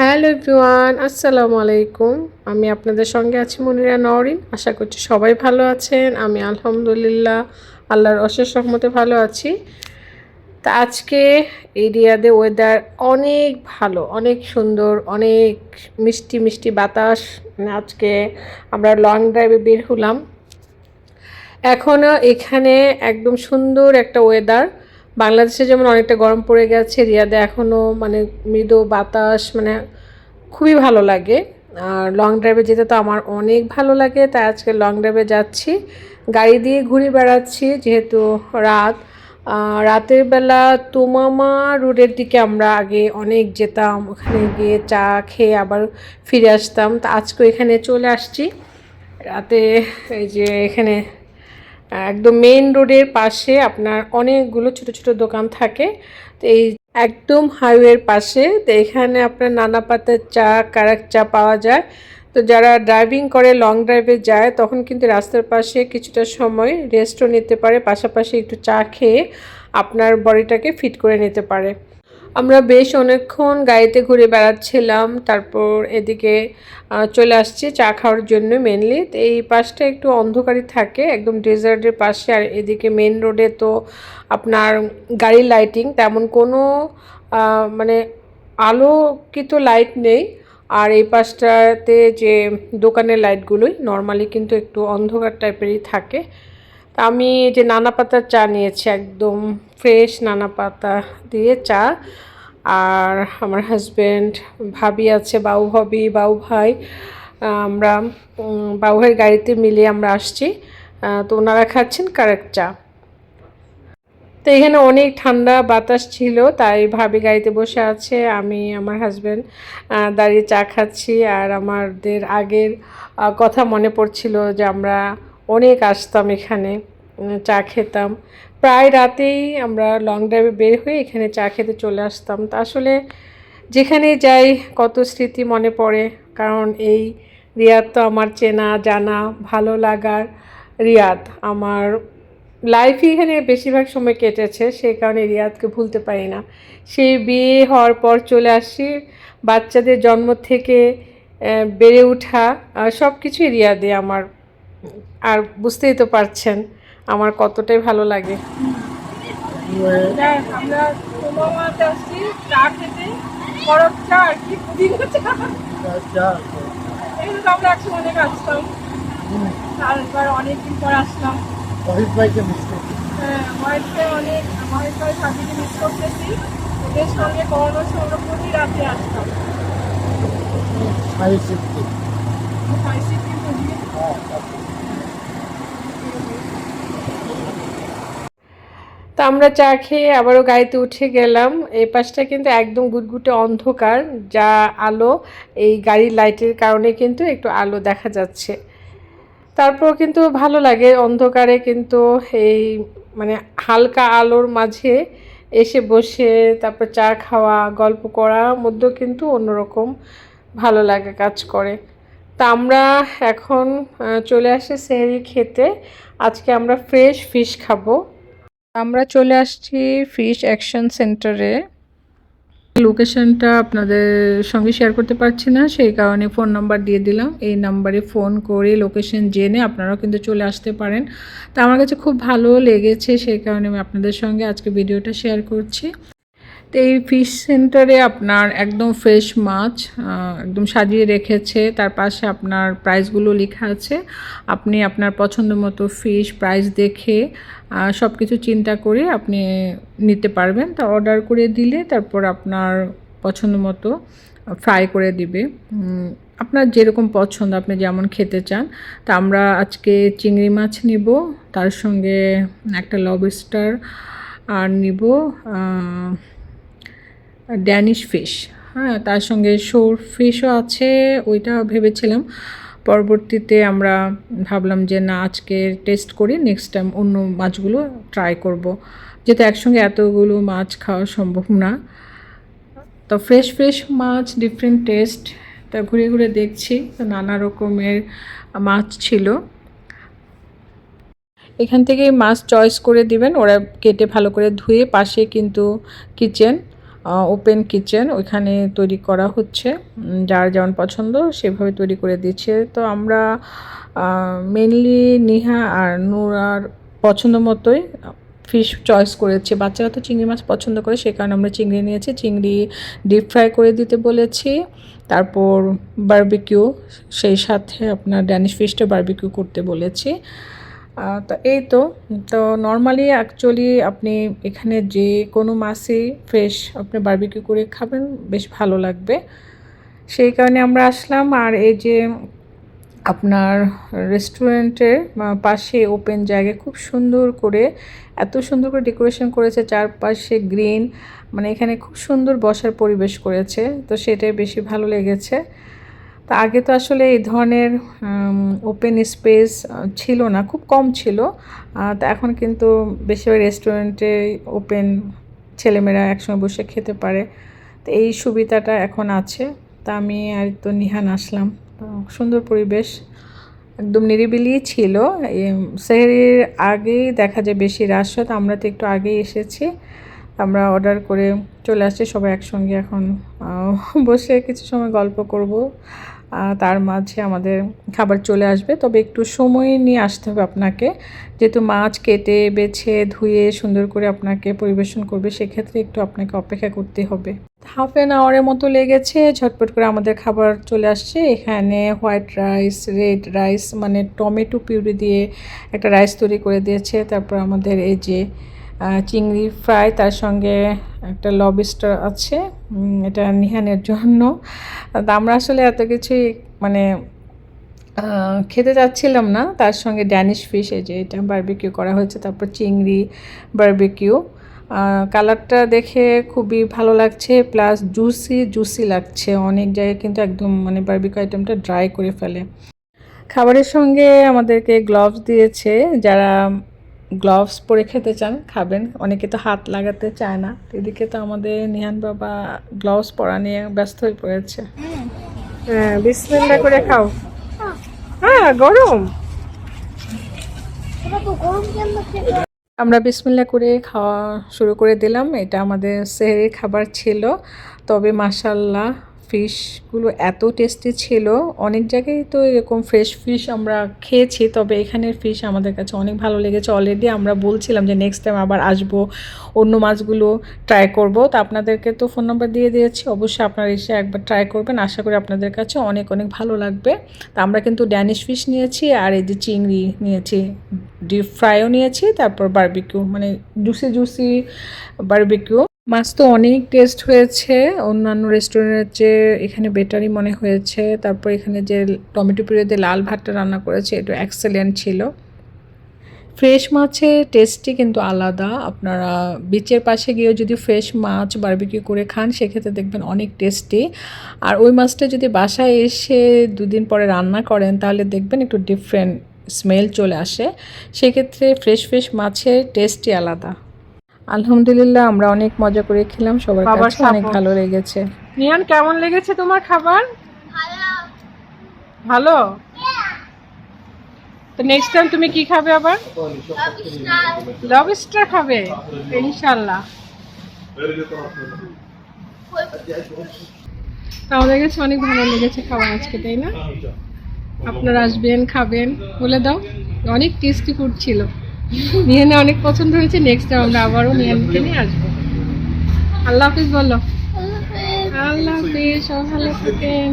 Hello everyone, আসসালামু আলাইকুম। আমি আপনাদের সঙ্গে আছি মনিরা নওরিন। আশা করছি সবাই ভালো আছেন। আমি আলহামদুলিল্লাহ আল্লাহর অশেষ রহমতে ভালো আছি। তা আজকে এই রিয়াদে ওয়েদার অনেক ভালো, অনেক সুন্দর, অনেক মিষ্টি মিষ্টি বাতাস। মানে আজকে আমরা লং ড্রাইভে বের হলাম। এখনও এখানে একদম সুন্দর একটা ওয়েদার বাংলাদেশে যেমন অনেকটা গরম পড়ে গেছে, রিয়াদে এখনও মানে মৃদু বাতাস মানে খুবই ভালো লাগে। আর লং ড্রাইভে যেতে তো আমার অনেক ভালো লাগে, তাই আজকে লং ড্রাইভে যাচ্ছি। গাড়ি দিয়ে ঘুরে বেড়াচ্ছি, যেহেতু রাত। রাতের বেলা তুমামা রোডের দিকে আমরা আগে অনেক যেতাম, ওখানে গিয়ে চা খেয়ে আবার ফিরে আসতাম। তা আজকে এখানে চলে আসছি। রাতে এই যে এখানে একদম মেইন রোডের পাশে আপনার অনেকগুলো ছোট ছোট দোকান থাকে। তো এই একদম হাইওয়ের পাশে, তো এখানে আপনার নানা পাতার চা, কারাক চা পাওয়া যায়। তো যারা ড্রাইভিং করে লং ড্রাইভে যায়, তখন কিন্তু রাস্তার পাশে কিছুটা সময় রেস্টও নিতে পারে। পাশাপাশি একটু চা খেয়ে আপনার বডিটাকে ফিট করে নিতে পারে। আমরা বেশ অনেকক্ষণ গাড়িতে ঘুরে বেড়াচ্ছিলাম, তারপর এদিকে চলে আসছি চা খাওয়ার জন্য মেনলি এই পাশটা একটু অন্ধকারই থাকে, একদম ডেজার্টের পাশে, আর এদিকে মেন রোডে তো আপনার গাড়ির লাইটিং তেমন কোনো মানে আলোকিত লাইট নেই। আর এই পাশটাতে যে দোকানের লাইটগুলোই নর্মালি কিন্তু একটু অন্ধকার টাইপেরই থাকে। আমি যে নানা পাতার চা নিয়েছি, একদম ফ্রেশ নানা পাতা দিয়ে চা। আর আমার হাজব্যান্ড ভাবি আছে, বাউ ভাবি, বাউ ভাই, আমরা বাউ ভাইয়ের গাড়িতে মিলে আমরা আসছি। তো ওনারা খাচ্ছেন কারেক্ট চা। তো এখানে অনেক ঠান্ডা বাতাস ছিল, তাই ভাবি গাড়িতে বসে আছে, আমি, আমার হাজব্যান্ড দাঁড়িয়ে চা খাচ্ছি। আর আমাদের আগের কথা মনে পড়ছিল যে আমরা অনেক আসতাম এখানে চা খেতাম। প্রায় রাতেই আমরা লং ড্রাইভে বের হয়ে এখানে চা খেতে চলে আসতাম। তা আসলে যেখানেই যাই, কত স্মৃতি মনে পড়ে। কারণ এই রিয়াদ তো আমার চেনা, জানা, ভালো লাগার রিয়াদ। আমার লাইফই এখানে বেশিরভাগ সময় কেটেছে, সেই কারণে রিয়াদকে ভুলতে পারি না। সেই বিয়ে হওয়ার পর চলে আসি, বাচ্চাদের জন্ম থেকে বেড়ে ওঠা সব কিছুই রিয়াদে আমার আর বুঝতেই তো পারছেন আমার কতটাই ভালো লাগে। যাক, আমরা তোমামাতে আসছি চা খেতে বরফ চা আর কি পুদিনা চা। এগুলো তো আমরা একসময় অনেক আসতাম তারপর অনেকদিন পর আসলাম। অভিক ভাইকে মিস করছি। হ্যাঁ অনেক মহেশ ভাই সাথীকে মিস করতেছি। ওদের সঙ্গে করোনার সঙ্গে প্রতি রাতে আসতাম কিন্তু দিয়ে তো আমরা চা খেয়ে আবারও গাড়িতে উঠে গেলাম। এই পাশটা কিন্তু একদম গুটগুটে অন্ধকার, যা আলো, এই গাড়ির লাইটের কারণে কিন্তু একটু আলো দেখা যাচ্ছে। তারপর কিন্তু ভালো লাগে অন্ধকারে কিন্তু এই মানে হালকা আলোর মাঝে এসে বসে, তারপর চা খাওয়া, গল্প করার মধ্যেও কিন্তু অন্যরকম ভালো লাগে কাজ করে। তা আমরা এখন চলে আসি সেহরি খেতে আজকে আমরা ফ্রেশ ফিশ খাব। আমরা চলে আসছি ফিশ অ্যাকশন সেন্টারে লোকেশনটা আপনাদের সঙ্গে শেয়ার করতে পারছি না, সেই কারণে ফোন নাম্বার দিয়ে দিলাম। এই নাম্বারে ফোন করে লোকেশন জেনে আপনারাও কিন্তু চলে আসতে পারেন। তা আমার কাছে খুব ভালো লেগেছে, সেই কারণে আমি আপনাদের সঙ্গে আজকে ভিডিওটা শেয়ার করছি। তো এই ফিশ সেন্টারে আপনার একদম ফ্রেশ মাছ একদম সাজিয়ে রেখেছে। তার পাশে আপনার প্রাইসগুলো লেখা আছে। আপনি আপনার পছন্দ মতো ফিশ প্রাইস দেখে সব কিছু চিন্তা করে আপনি নিতে পারবেন। তা অর্ডার করে দিলে তারপর আপনার পছন্দ মতো ফ্রাই করে দিবে। আপনার যেরকম পছন্দ, আপনি যেমন খেতে চান। তা আমরা আজকে চিংড়ি মাছ নিব, তার সঙ্গে একটা লবস্টার আর নিব ড্যানিশ ফিশ। হ্যাঁ তার সঙ্গে শোর ফিশও আছে, ওইটা ভেবেছিলাম। পরবর্তীতে আমরা ভাবলাম যে না, আজকে টেস্ট করি নেক্সট টাইম অন্য মাছগুলো ট্রাই করব। যেহেতু একসঙ্গে এতগুলো মাছ খাওয়া সম্ভব না। তো ফ্রেশ ফ্রেশ মাছ ডিফারেন্ট টেস্ট তা ঘুরে ঘুরে দেখছি। তো নানা রকমের মাছ ছিল। এখান থেকে মাছ চয়েস করে দিবেন। ওরা কেটে ভালো করে ধুয়ে পাশে কিন্তু কিচেন ওপেন কিচেন ওইখানে তৈরি করা হচ্ছে। যার যেমন পছন্দ সেভাবে তৈরি করে দিচ্ছে। তো আমরা মেনলি নিহা আর নূরার পছন্দ মতোই ফিশ চয়েস করেছি। বাচ্চারা তো চিংড়ি মাছ পছন্দ করে সেই কারণে আমরা চিংড়ি নিয়েছি। চিংড়ি ডিপ ফ্রাই করে দিতে বলেছি। তারপর বারবিকিউ সেই সাথে আপনার ড্যানিশ ফিশটা বারবিকিউ করতে বলেছি। তো এই তো তো নর্মালি অ্যাকচুয়ালি আপনি এখানে যে কোনো মাছই ফ্রেশ আপনি বারবিকিউ করে খাবেন, বেশ ভালো লাগবে। সেই কারণে আমরা আসলাম আর এই যে আপনার রেস্টুরেন্টের পাশে ওপেন জায়গায় খুব সুন্দর করে, এত সুন্দর করে ডেকোরেশন করেছে, চারপাশে গ্রিন মানে এখানে খুব সুন্দর বসার পরিবেশ করেছে, তো সেটাই বেশি ভালো লেগেছে। তা আগে তো আসলে এই ধরনের ওপেন স্পেস ছিল না, খুব কম ছিল। তা এখন কিন্তু বেশিরভাগ রেস্টুরেন্টে ওপেন ছেলেমেয়েরা একসঙ্গে বসে খেতে পারে। তো এই সুবিধাটা এখন আছে। তা আমি আর তো নিহান আসলাম। সুন্দর পরিবেশ, একদম নিরিবিলি ছিল। সেহরির আগেই দেখা যায় বেশি রাশ হয়। তো আমরা তো একটু আগেই এসেছি। আমরা অর্ডার করে চলে আসছি। সবাই একসঙ্গে এখন বসে কিছু সময় গল্প করব। তার মাঝে আমাদের খাবার চলে আসবে। তবে একটু সময় নিয়ে আসতে হবে আপনাকে। যেহেতু মাছ কেটে, বেছে, ধুয়ে, সুন্দর করে আপনাকে পরিবেশন করবে, সেক্ষেত্রে একটু আপনাকে অপেক্ষা করতে হবে। হাফ অ্যান আওয়ারের মতো লেগেছে, ঝটপট করে আমাদের খাবার চলে আসছে। এখানে হোয়াইট রাইস রেড রাইস মানে টমেটো পিউরি দিয়ে একটা রাইস তৈরি করে দিয়েছে। তারপর আমাদের এই যে চিংড়ি ফ্রাই, তার সঙ্গে একটা লবস্টার আছে। এটা নিহানের জন্য। আমরা আসলে এত কিছুই মানে খেতে যাচ্ছিলাম না। তার সঙ্গে ড্যানিশ ফিশ এই যে এটা বারবিকিউ করা হয়েছে। তারপর চিংড়ি বারবিকিউ কালারটা দেখে খুবই ভালো লাগছে। প্লাস জুসি জুসি লাগছে। অনেক জায়গায় কিন্তু একদম মানে বারবিকিউ আইটেমটা ড্রাই করে ফেলে। খাবারের সঙ্গে আমাদেরকে গ্লাভস দিয়েছে। যারা গ্লাভস পরে খেতে চান খাবেন। অনেকে তো হাত লাগাতে চায় না। এদিকে তো আমাদের নিহান বাবা গ্লাভস পরা নিয়ে ব্যস্ত হয়ে পড়েছে। হ্যাঁ বিসমিল্লা করে খাও। হ্যাঁ গরম। আমরা বিসমিল্লা করে খাওয়া শুরু করে দিলাম। এটা আমাদের সেহরির খাবার ছিল। তবে মাসাল্লাহ ফিশগুলো এত টেস্টি ছিল। অনেক জায়গায় তো এরকম ফ্রেশ ফিশ আমরা খেয়েছি, তবে এখানের ফিশ আমাদের কাছে অনেক ভালো লেগেছে। অলরেডি আমরা বলছিলাম যে নেক্সট টাইম আবার আসব, অন্য মাছগুলো ট্রাই করব। তো আপনাদেরকে তো ফোন নাম্বার দিয়ে দিয়েছি, অবশ্যই আপনারা এসে একবার ট্রাই করবেন। আশা করি আপনাদের কাছে অনেক অনেক ভালো লাগবে। তো আমরা কিন্তু ড্যানিশ ফিশ নিয়েছি আর এই যে চিংড়ি নিয়েছি ডিপ ফ্রাইও নিয়েছি, তারপর বারবিকিউ মানে জুসি জুসি বারবিকিউ মাছ তো অনেক টেস্ট হয়েছে। অন্যান্য রেস্টুরেন্টের যে এখানে বেটারই মনে হয়েছে, তারপর এখানে যে টমেটো পিউরিতে লাল ভাতটা রান্না করেছে, এটা এক্সেলেন্ট ছিল। ফ্রেশ মাছের টেস্টই কিন্তু আলাদা। আপনারা বিচের পাশে গিয়েও যদি ফ্রেশ মাছ বারবিকিউ করে খান, সেক্ষেত্রে দেখবেন অনেক টেস্টি আর ওই মাছটা যদি বাসায় এসে দুদিন পরে রান্না করেন, তাহলে দেখবেন একটু ডিফারেন্ট স্মেল চলে আসে। সেক্ষেত্রে ফ্রেশ ফ্রেশ মাছের টেস্টই আলাদা। আলহামদুলিল্লাহ আমরা অনেক মজা করে খেলাম। সবার কাছে অনেক ভালো লেগেছে। নিহান কেমন লেগেছে তোমার খাবার? ভালো? তো নেক্সট টাইম তুমি কি খাবে আবার? লবস্টার খাবে ইনশাল্লাহ আমাদের কাছে অনেক ভালো লেগেছে খাবার আজকে তাই না? আপনারা আসবেন খাবেন। বলে দাও অনেক টেস্টি ফুড ছিল। নিহানে অনেক পছন্দ হয়েছে। নেক্সট টাইম আমরা আবারও নিয়ে নিয়ে আসব। আল্লাহ হাফিজ বলো। আল্লাহ হাফিজ। সব ভালো থাকেন।